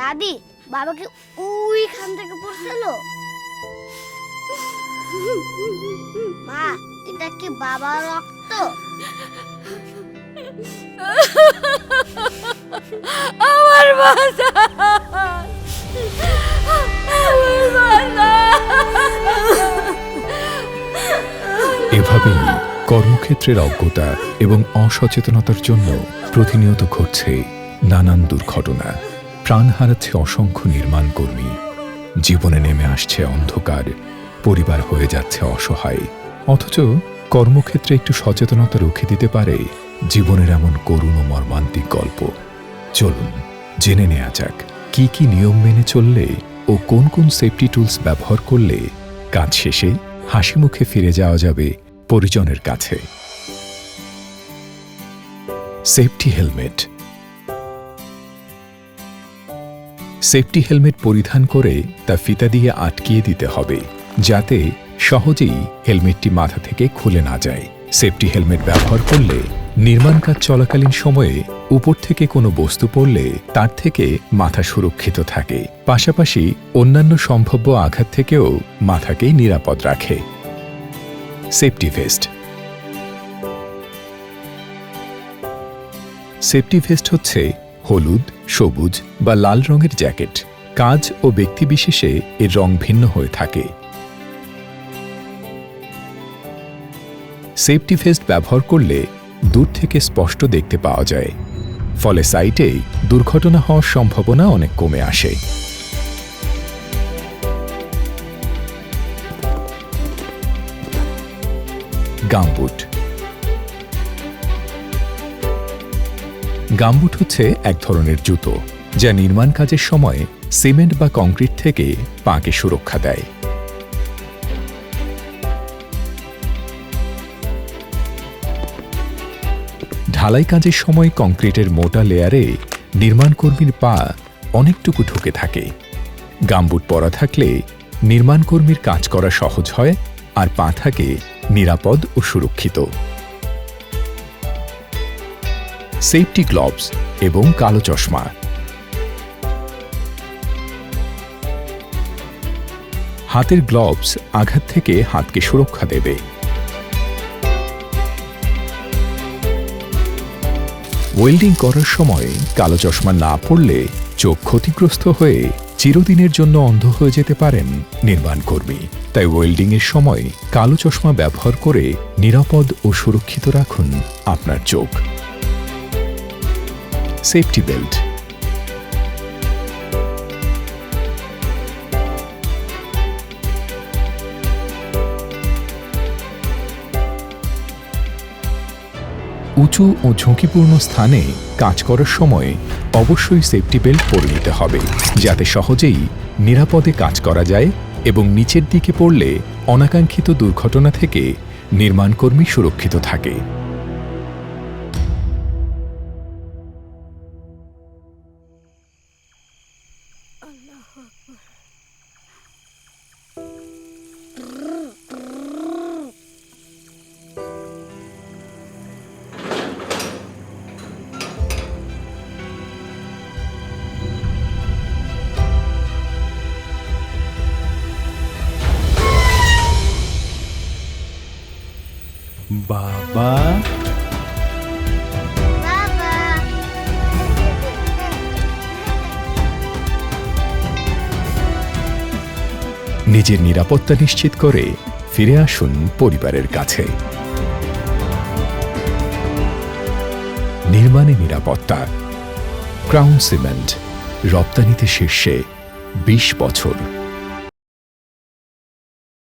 দাদি বাবাকে ওইখান থেকে পড়ছিল। মা এটা কি বাবার রক্ত? আমার বাসা আমার বাসা। এভাবেই কর্মক্ষেত্রের অজ্ঞতা এবং অসচেতনতার জন্য প্রতিনিয়ত ঘটছে নানান দুর্ঘটনা। প্রাণ হারাচ্ছে অসংখ্য নির্মাণ কর্মী। জীবনে নেমে আসছে অন্ধকার, পরিবার হয়ে যাচ্ছে অসহায়। অথচ কর্মক্ষেত্রে একটু সচেতনতা রুখে দিতে পারে জীবনের এমন করুণ ও মর্মান্তিক গল্প। চলুন, জেনে নেওয়া যাক, কি কি নিয়ম মেনে চললে ও কোন কোন সেফটি টুলস ব্যবহার করলে কাজ শেষে হাসি মুখে ফিরে যাওয়া যাবে পরিজনের কাছে। সেফটি হেলমেট সেফটি হেলমেট পরিধান করে তা ফিতা দিয়ে আটকিয়ে দিতে হবে, যাতে সহজেই হেলমেটটি মাথা থেকে খুলে না যায়। সেফটি হেলমেট ব্যবহার করলে নির্মাণ কাজ চলাকালীন সময়ে উপর থেকে কোনো বস্তু পড়লে তার থেকে মাথা সুরক্ষিত থাকে। পাশাপাশি অন্যান্য সম্ভাব্য আঘাত থেকেও মাথাকে নিরাপদ রাখে। Safety vest. সেফটি ভেস্ট হচ্ছে হলুদ সবুজ বা লাল রঙের জ্যাকেট, কাজ ও ব্যক্তিবিশেষে এর রং ভিন্ন হয়ে থাকে। সেফটি ভেস্ট ব্যবহার করলে দূর থেকে স্পষ্ট দেখতে পাওয়া যায়। ফলে সাইটে দুর্ঘটনা হওয়ার সম্ভাবনা অনেক কমে আসে। গামবুট গামবুট হচ্ছে এক ধরনের জুতো, যা নির্মাণ কাজের সময় সিমেন্ট বা কংক্রিট থেকে পাকে সুরক্ষা দেয়। ঢালাই কাজের সময় কংক্রিটের মোটা লেয়ারে নির্মাণকর্মীর পা অনেকটুকু ঢুকে থাকে। গামবুট পরা থাকলে নির্মাণকর্মীর কাজ করা সহজ হয় আর পা থাকে নিরাপদ ও সুরক্ষিত। সেফটি গ্লোভস এবং কালো চশমা। হাতের গ্লোভস আঘাত থেকে হাতকে সুরক্ষা দেবে। ওয়েল্ডিং করার সময় কালো চশমা না পড়লে চোখ ক্ষতিগ্রস্ত হয়ে চিরদিনের জন্য অন্ধ হয়ে যেতে পারেন নির্মাণ কর্মী। তাই ওয়েল্ডিংয়ের সময় কালো চশমা ব্যবহার করে নিরাপদ ও সুরক্ষিত রাখুন আপনার চোখ। Safety belt. উঁচু ও ঝুঁকিপূর্ণ স্থানে কাজ করার সময় অবশ্যই সেফটি বেল্ট পরে নিতে হবে, যাতে সহজেই নিরাপদে কাজ করা যায় এবং নিচের দিকে পড়লে অনাকাঙ্ক্ষিত দুর্ঘটনা থেকে নির্মাণকর্মী সুরক্ষিত থাকে। Baba. নিজের নিরাপত্তা নিশ্চিত করে ফিরে আসুন পরিবারের কাছে। নির্মাণে নিরাপত্তা। ক্রাউন সিমেন্ট, রপ্তানিতে শীর্ষে বিশ বছর।